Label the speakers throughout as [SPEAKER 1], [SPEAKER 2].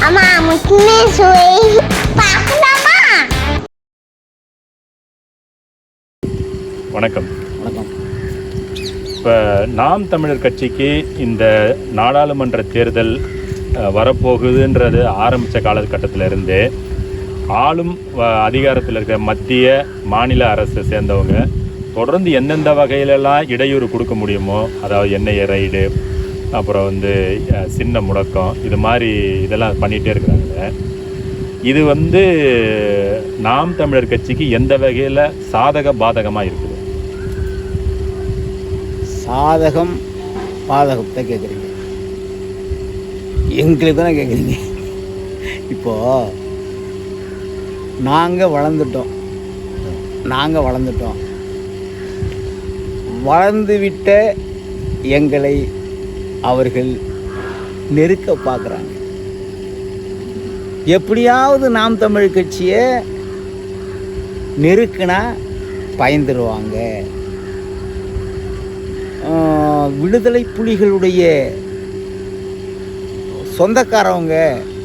[SPEAKER 1] அம்மா முக்கியமே சுவை பார்க்கலாமா
[SPEAKER 2] வணக்கம்.
[SPEAKER 3] வணக்கம்.
[SPEAKER 2] இப்போ நாம் தமிழர் கட்சிக்கு இந்த நாடாளுமன்ற தேர்தல் வரப்போகுதுன்றது ஆரம்பித்த காலகட்டத்தில் இருந்தே ஆளும் வ- அதிகாரத்தில் இருக்கிற மத்திய மாநில அரசை சேர்ந்தவங்க தொடர்ந்து எந்தெந்த வகையிலெல்லாம் இடையூறு கொடுக்க முடியுமோ அதாவது எண்ணெய் ரைடு அப்புறம் வந்து சின்ன முடக்கம் இது மாதிரி இதெல்லாம் பண்ணிகிட்டே இருக்கிறாங்க. இது வந்து நாம் தமிழர் கட்சிக்கு எந்த வகையில் சாதக பாதகமாக இருக்குது?
[SPEAKER 3] சாதகம் பாதகத்தை கேட்குறீங்க. எங்களுக்கு தானே கேட்குறீங்க. இப்போ நாங்கள் வளர்ந்துட்டோம். நாங்கள் வளர்ந்துட்டோம். வளர்ந்து விட்ட எங்களை அவர்கள் நெருக்க பார்க்குறாங்க. எப்படியாவது நாம் தமிழ் கட்சியை நெருக்குனா பயந்துருவாங்க. விடுதலை புலிகளுடைய சொந்தக்காரவங்க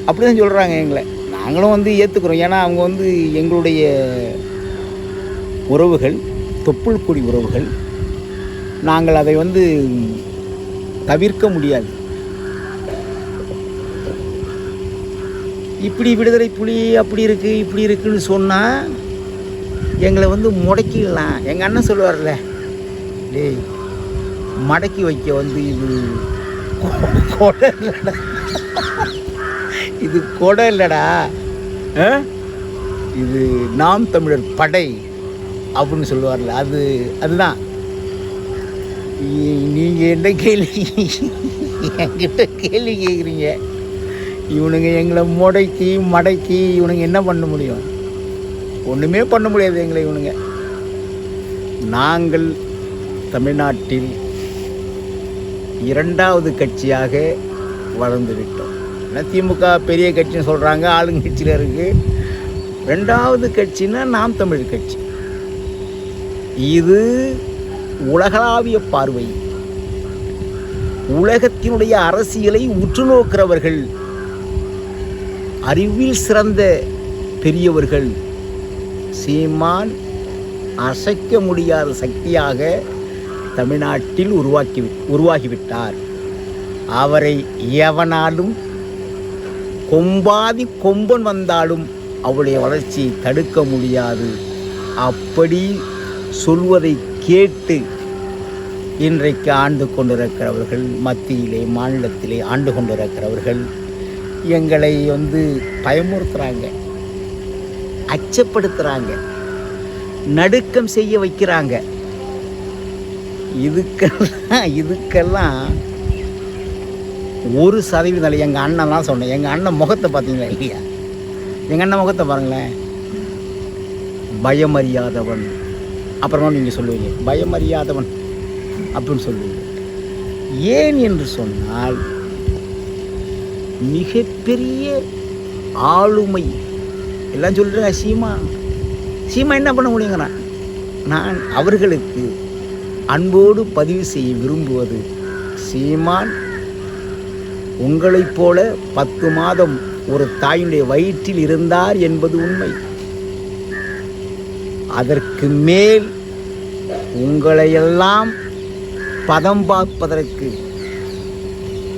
[SPEAKER 3] அப்படி தான் சொல்கிறாங்க எங்களை. நாங்களும் வந்து ஏற்றுக்கிறோம் ஏன்னா அவங்க வந்து எங்களுடைய உறவுகள் தொப்புள் கொடி உறவுகள். நாங்கள் அதை வந்து தவிர்க்க முடியாது. இப்படி விடுதலை புலி அப்படி இருக்குது இப்படி இருக்குன்னு சொன்னால் எங்களை வந்து முடக்கிடலாம். எங்கள் அண்ணன் சொல்லுவார்ல டேய் மடக்கி வைக்க வந்து இது கொடை இல்லைடா. இது கொடை இல்லைடா. ஆ? இது நாம் தமிழர் படை அப்படின்னு சொல்லுவார்ல. அது அதுதான். நீங்கள் என்ன கேள்வி என்கிட்ட கேள்வி கேட்குறீங்க இவனுங்க எங்களை முடக்கி மடக்கி இவனுங்க என்ன பண்ண முடியும்? ஒன்றுமே பண்ண முடியாது எங்களை இவனுங்க. நாங்கள் தமிழ்நாட்டில் இரண்டாவது கட்சியாக வளர்ந்து விட்டோம். ஏன்னா திமுக பெரிய கட்சின்னு சொல்கிறாங்க ஆளுங்கட்சியில் இருக்குது ரெண்டாவது கட்சின்னா நாம் தமிழ் கட்சி. இது உலகளாவிய பார்வை. உலகத்தினுடைய அரசியலை உற்று நோக்கிறவர்கள் அறிவில் சிறந்த பெரியவர்கள் சீமான் அசைக்க முடியாத சக்தியாக தமிழ்நாட்டில் உருவாக்கி உருவாகிவிட்டார். அவரை எவனாலும் கொம்பாதி கொம்பன் வந்தாலும் அவருடைய வளர்ச்சியை தடுக்க முடியாது. அப்படி சொல்வதை கேட்டு இன்றைக்கு ஆண்டு கொண்டிருக்கிறவர்கள் மத்தியிலே மாநிலத்திலே ஆண்டு கொண்டிருக்கிறவர்கள் எங்களை வந்து பயமுறுத்துகிறாங்க அச்சப்படுத்துகிறாங்க நடுக்கம் செய்ய வைக்கிறாங்க. இதுக்கெல்லாம் இதுக்கெல்லாம் ஒரு சதவீதம் இல்லை. எங்கள் அண்ணன்லாம் சொன்னேன். எங்கள் அண்ணன் முகத்தை பார்த்தீங்களா இல்லையா? எங்கள் அண்ணன் முகத்தை பாருங்களேன். பயமறியாதவன். அப்புறமா நீங்கள் சொல்லுவீங்க பயமறியாதவன் அப்படின்னு சொல்லுவீங்க. ஏன் என்று சொன்னால் மிகப்பெரிய ஆளுமை எல்லாம் சொல்கிறேன் சீமா. சீமா என்ன பண்ண முடியுங்கிறான் நான் அவர்களுக்கு அன்போடு பதிவு செய்ய விரும்புவது சீமான் உங்களைப் போல பத்து மாதம் ஒரு தாயினுடைய வயிற்றில் இருந்தார் என்பது உண்மை. அதற்கு மேல் உங்களையெல்லாம் பதம் பார்ப்பதற்கு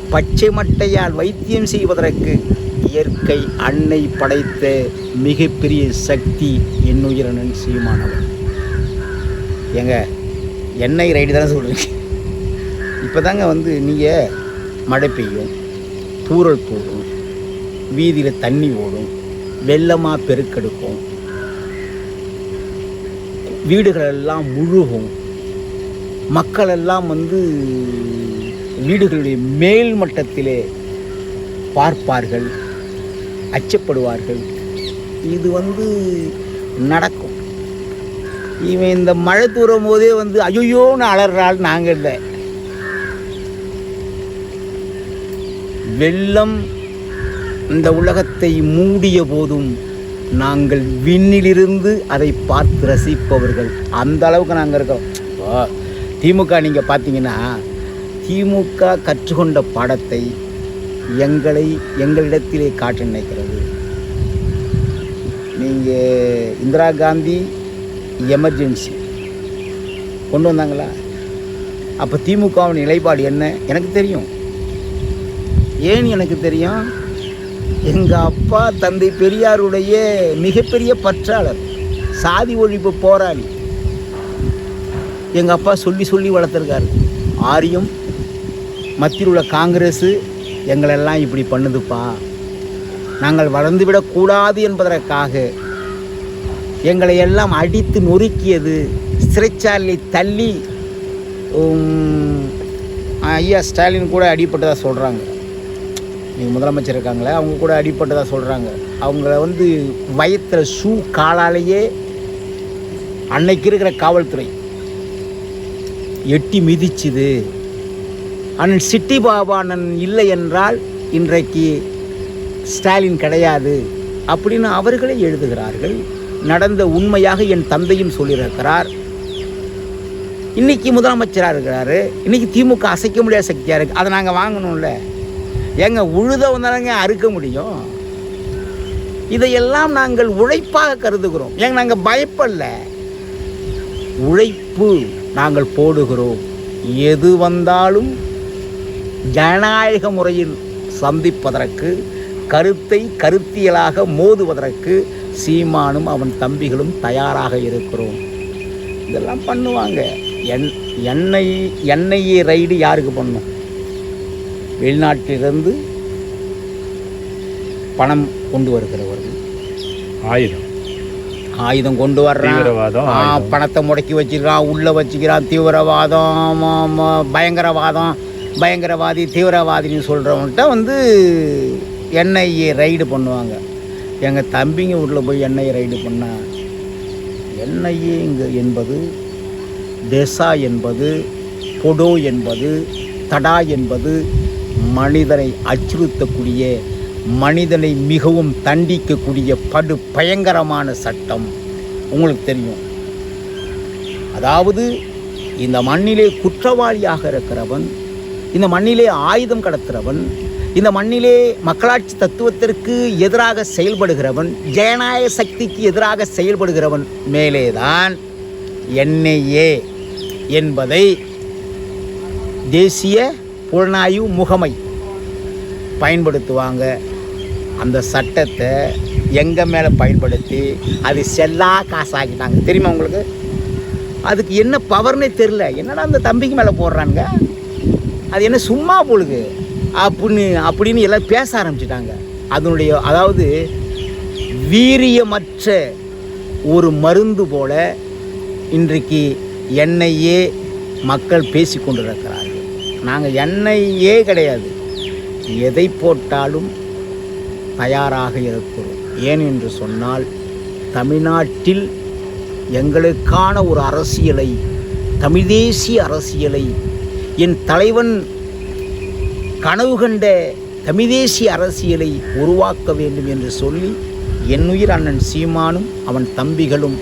[SPEAKER 3] பச்சை மட்டையால் வைத்தியம் செய்வதற்கு இயற்கை அன்னை படைத்த மிகப்பெரிய சக்தி என்னுயிரனன் சீமானவன். ஏங்க எண்ணெய் ரைடு தானே சொல்கிறீங்க இப்போ தாங்க வந்து நீங்கள் மழை பெய்யும் தூரல் போடும் வீதியில் தண்ணி ஓடும் வெள்ளமாக பெருக்கெடுக்கும் வீடுகளெல்லாம் முழுகும். மக்களெல்லாம் வந்து வீடுகளுடைய மேல் மட்டத்திலே பார்ப்பார்கள் அச்சப்படுவார்கள். இது வந்து நடக்கும். இவன் இந்த மழை தூரும் போதே வந்து ஐயோன்னு அலறாள் நாங்கள் இல்லை வெள்ளம் இந்த உலகத்தை மூடிய போதும் நாங்கள் விண்ணிலிருந்து அதை பார்த்து ரசிப்பவர்கள். அந்த அளவுக்கு நாங்கள் இருக்கோம். இப்போ திமுக நீங்கள் பார்த்தீங்கன்னா திமுக கற்றுக்கொண்ட பாடத்தை எங்களை எங்களிடத்திலே காட்ட நினைக்கிறது. நீங்கள் இந்திரா காந்தி எமர்ஜென்சி கொண்டு வந்தாங்களா? அப்போ திமுகவின் நிலைப்பாடு என்ன? எனக்கு தெரியும். ஏன் எனக்கு தெரியும்? எங்கள் அப்பா தந்தை பெரியாருடைய மிகப்பெரிய பற்றாளர் சாதி ஒழிப்பு போராளி. எங்கள் அப்பா சொல்லி சொல்லி வளர்த்துருக்காரு. ஆரியம் மத்தியில் உள்ள காங்கிரஸு எங்களெல்லாம் இப்படி பண்ணுதுப்பா. நாங்கள் வளர்ந்துவிடக்கூடாது என்பதற்காக எங்களை எல்லாம் அடித்து நொறுக்கியது சிறைச்சாலை தள்ளி ஐயா ஸ்டாலின் கூட அடிப்பட்டதாக சொல்கிறாங்க நீங்கள் முதலமைச்சர் இருக்காங்களே அவங்க கூட அடிப்பட்டதாக சொல்கிறாங்க அவங்கள வந்து வயத்தில் ஷூ காலாலேயே அன்னைக்கு இருக்கிற காவல்துறை எட்டி மிதிச்சுது. அண்ணன் சிட்டி பாபா அண்ணன் இல்லை என்றால் இன்றைக்கு ஸ்டாலின் கிடையாது அப்படின்னு அவர்களே எழுதுகிறார்கள். நடந்த உண்மையாக என் தந்தையும் சொல்லியிருக்கிறார். இன்றைக்கி முதலமைச்சராக இருக்கிறாரு. இன்றைக்கி திமுக அசைக்க முடியாத சக்தியாக இருக்குது அதை நாங்கள் வாங்கணும்ல. ஏங்க உழுத வந்தாலங்க அறுக்க முடியும்? இதையெல்லாம் நாங்கள் உழைப்பாக கருதுகிறோம். ஏங்க நாங்கள் பயப்படல. உழைப்பு நாங்கள் போடுகிறோம். எது வந்தாலும் ஜனநாயக முறையில் சந்திப்பதற்கு கருத்தை கருத்தியலாக மோதுவதற்கு சீமானும் அவன் தம்பிகளும் தயாராக இருக்கிறோம். இதெல்லாம் பண்ணுவாங்க. என் எண்ணெய் எண்ணெயை ரைடு யாருக்கு பண்ணும்? வெளிநாட்டிலிருந்து பணம் கொண்டு வருகிறவர்கள்.
[SPEAKER 2] ஆயுதம்.
[SPEAKER 3] ஆயுதம் கொண்டு வர்றான். பணத்தை முடக்கி வச்சிருக்கான் உள்ளே வச்சுக்கிறான் தீவிரவாதம் பயங்கரவாதம் பயங்கரவாதி தீவிரவாதின்னு சொல்கிறவன்கிட்ட வந்து என்ஐஏ ரைடு பண்ணுவாங்க. எங்கள் தம்பிங்க வீட்டில் போய் என்ஐஏ ரைடு பண்ணா என்ஐஏ இங்கே என்பது டெசா என்பது பொடோ என்பது தடா என்பது மனிதனை அச்சுறுத்தக்கூடிய மனிதனை மிகவும் தண்டிக்கக்கூடிய படு பயங்கரமான சட்டம் உங்களுக்கு தெரியும். அதாவது இந்த மண்ணிலே குற்றவாளியாக இருக்கிறவன் இந்த மண்ணிலே ஆயுதம் கடத்துகிறவன் இந்த மண்ணிலே மக்களாட்சி தத்துவத்திற்கு எதிராக செயல்படுகிறவன் ஜனநாயக சக்திக்கு எதிராக செயல்படுகிறவன் மேலேதான் என்ஐஏ என்பதை தேசிய புலனாய்வு முகமை பயன்படுத்துவாங்க. அந்த சட்டத்தை எங்கள் மேலே பயன்படுத்தி அது செல்லா காசாக்கிட்டாங்க. தெரியுமா உங்களுக்கு? அதுக்கு என்ன பவர்னே தெரில என்னடா அந்த தம்பிக்கு மேலே போடுறானுங்க? அது என்ன சும்மா பொழுது. அப்படின்னு அப்படின்னு எல்லாம் பேச ஆரம்பிச்சிட்டாங்க. அதனுடைய அதாவது வீரியமற்ற ஒரு மருந்து போல இன்றைக்கு என்னையே மக்கள் பேசி கொண்டிருக்கிறார்கள் நாங்கள் எண்ணெயே கிடையாது. எதை போட்டாலும் தயாராக இருக்கிறோம். ஏன் என்று சொன்னால் தமிழ்நாட்டில் எங்களுக்கான ஒரு அரசியலை தமிழ் தேசிய அரசியலை என் தலைவன் கனவு கண்ட தமிழ் தேசிய அரசியலை உருவாக்க வேண்டும் என்று சொல்லி என்னுயிர் அண்ணன் சீமானும் அவன் தம்பிகளும்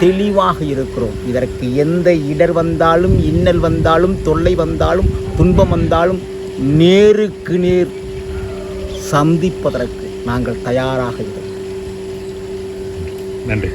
[SPEAKER 3] தெளிவாக இருக்கிறோம். இதற்கு எந்த இடர் வந்தாலும் இன்னல் வந்தாலும் தொல்லை வந்தாலும் துன்பம் வந்தாலும் நேருக்கு நேர் சந்திப்பதற்கு நாங்கள் தயாராக இருக்கிறோம்
[SPEAKER 2] நன்றி.